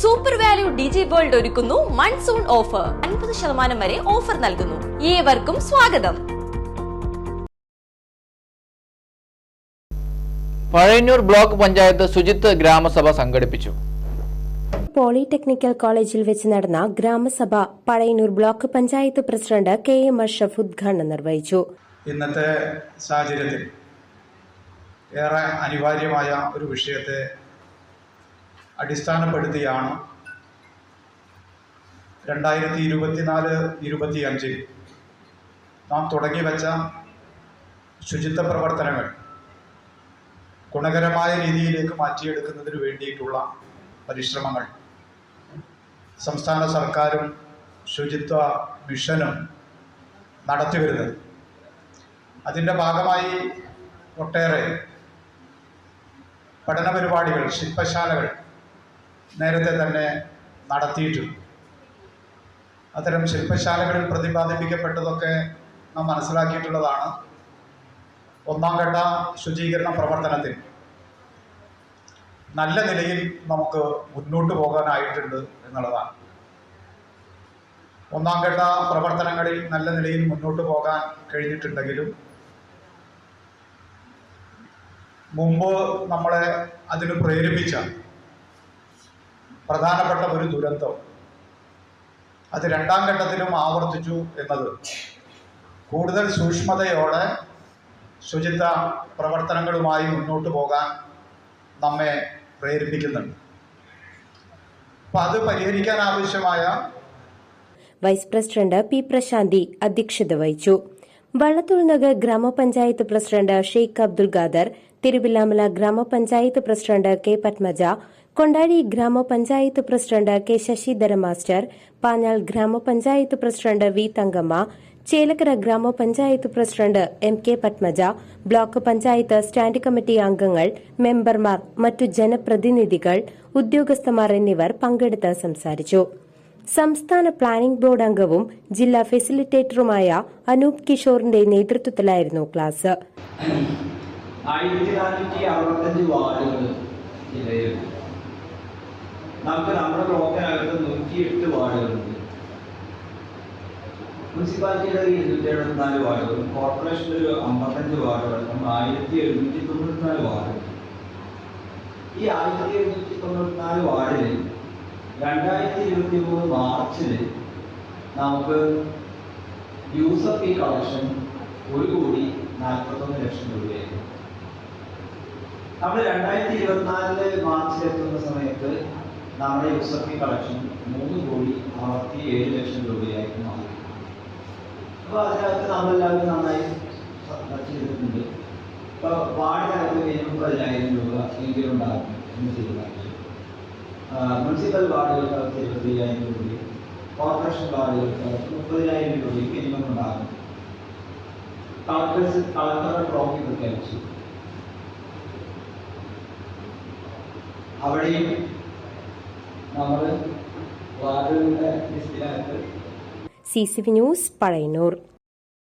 Super value digi world ഒരുക്കുന്നു monsoon offer അൻപത് ശതമാനം വരെ ഓഫർ നൽകുന്നു. ഏവർക്കും സ്വാഗതം. പഴയന്നൂർ ബ്ലോക്ക് പഞ്ചായത്ത് ശുചിത്വ ഗ്രാമസഭ സംഘടിപ്പിച്ചു. പോളിടെക്നിക്കൽ കോളേജിൽ വെച്ച് നടന്ന gramasabha Pazhayannur block panchayat president K M Ashaf ഉദ്ഘാടനം നിർവഹിച്ചു. ഇന്നത്തെ സാഹചര്യത്തിൽ ഏറെ അനിവാര്യമായ ഒരു വിഷയത്തെ അടിസ്ഥാനപ്പെടുത്തിയാണ്? രണ്ടായിരത്തി ഇരുപത്തിനാല് ഇരുപത്തി അഞ്ചിൽ നാം തുടങ്ങി വച്ച ശുചിത്വ പ്രവർത്തനങ്ങൾ ഗുണകരമായ രീതിയിലേക്ക് മാറ്റിയെടുക്കുന്നതിന് വേണ്ടിയിട്ടുള്ള പരിശ്രമങ്ങൾ. സംസ്ഥാന സർക്കാരും ശുചിത്വ മിഷനും നടത്തി വരുന്നത്. അതിന്റെ ഭാഗമായി ഒട്ടേറെ പഠന പരിപാടികൾ ശില്പശാലകൾ നേരത്തെ തന്നെ നടത്തിയിട്ടുണ്ട്. അത്തരം ശില്പശാലകളിൽ പ്രതിപാദിപ്പിക്കപ്പെട്ടതൊക്കെ നാം മനസ്സിലാക്കിയിട്ടുള്ളതാണ്. ഒന്നാം ഘട്ട ശുചീകരണ പ്രവർത്തനത്തിൽ നല്ല നിലയിൽ നമുക്ക് മുന്നോട്ട് പോകാനായിട്ടുണ്ട് എന്നുള്ളതാണ്. ഒന്നാം ഘട്ട പ്രവർത്തനങ്ങളിൽ നല്ല നിലയിൽ മുന്നോട്ട് പോകാൻ കഴിഞ്ഞിട്ടുണ്ടെങ്കിലും മുമ്പ് നമ്മളെ അതിന് പ്രേരിപ്പിച്ച പ്രധാനപ്പെട്ട ഒരു ദുരന്തം. അത് രണ്ടാം ഘട്ടത്തിലും ആവർത്തിച്ചു എന്നത്. കൂടുതൽ സൂക്ഷ്മതയോടെ ശുചിത്വ പ്രവർത്തനങ്ങളുമായി മുന്നോട്ട് പോകാൻ നമ്മെ പ്രേരിപ്പിക്കുന്നുണ്ട്. അപ്പം അത് പരിഹരിക്കാൻ ആവശ്യമായ വൈസ് പ്രസിഡന്റ് പി പ്രശാന്തി അധ്യക്ഷത വഹിച്ചു. Vallathol Nagar gramapanchayat president Sheikh Abdul Khader Thiruvilwamala gramapanchayat president K Padmaja Kondazhy gramapanchayat president K Sasidhara master Panjal gramapanchayat president V Thankamma Chelakkara gramapanchayat president M K Padmaja block panchayat stand committee അംഗങ്ങൾ മെമ്പർമാർ മറ്റു ജനപ്രതിനിധികൾ ഉദ്യോഗസ്ഥമാർ എന്നിവർ പങ്കെടുത്ത് സംസാരിച്ചു. സംസ്ഥാന planning board അംഗവും ജില്ലാ ഫെസിലിറ്റേറ്ററുമായ അനൂപ് കിഷോറിന്റെ നേതൃത്വത്തിലായിരുന്നു ക്ലാസ്. ആയിരത്തി നാനൂറ്റി അറുപത്തഞ്ച് വാർഡുകൾ ജില്ലയിലുണ്ട്. നമുക്ക് നമ്മുടെ ബ്ലോക്കിനകത്ത് നൂറ്റിയെട്ട് വാർഡുകളുണ്ട് മുനിസിപ്പാലിറ്റിയുടെ ഇരുന്നൂറ്റി എഴുപത്തിനാല് വാർഡുകളും കോർപ്പറേഷന്റെ ഒരു അമ്പത്തഞ്ച് വാർഡുകളും ആയിരത്തി എഴുന്നൂറ്റി തൊണ്ണൂറ്റിനാല് വാർഡുകൾ ഈ ആയിരത്തി എഴുന്നൂറ്റി തൊണ്ണൂറ്റിനാല് വാർഡിൽ രണ്ടായിരത്തി ഇരുപത്തി മൂന്ന് മാർച്ചിൽ നമുക്ക് യൂസർ ഫീ കളക്ഷൻ ഒരു കോടി നാൽപ്പത്തൊന്ന് ലക്ഷം രൂപയായിരുന്നു. നമ്മൾ രണ്ടായിരത്തി ഇരുപത്തിനാലിൽ മാർച്ചിൽ എത്തുന്ന സമയത്ത് നമ്മുടെ യൂസർ ഫീ കളക്ഷൻ മൂന്ന് കോടി അറുപത്തി ഏഴ് ലക്ഷം രൂപയായിട്ട് മാറി. അപ്പോൾ അതിനകത്ത് നമ്മളെല്ലാവരും നന്നായി ചെയ്തിട്ടുണ്ട്. ഇപ്പോൾ മിനിമം പതിനായിരം രൂപ എങ്കിലും ഉണ്ടാകും എന്ന് തീരുമാനിച്ചു. മുനിസിപ്പൽ വാർഡുകൾക്കകത്ത് ഇരുപത്തയ്യായിരം രൂപയും കോർപ്പറേഷൻ വാർഡുകൾക്കകത്ത് മുപ്പതിനായിരം രൂപയും മിനിമം ഉണ്ടാകും. കളക്ടേഴ്സ് കളക്ടറുടെ ട്രോഫി പ്രഖ്യാപിച്ചു. അവിടെയും നമ്മൾ വാർഡുകളുടെ ലിസ്റ്റിനകത്ത് സി സി ന്യൂസ് പഴയന്നൂർ.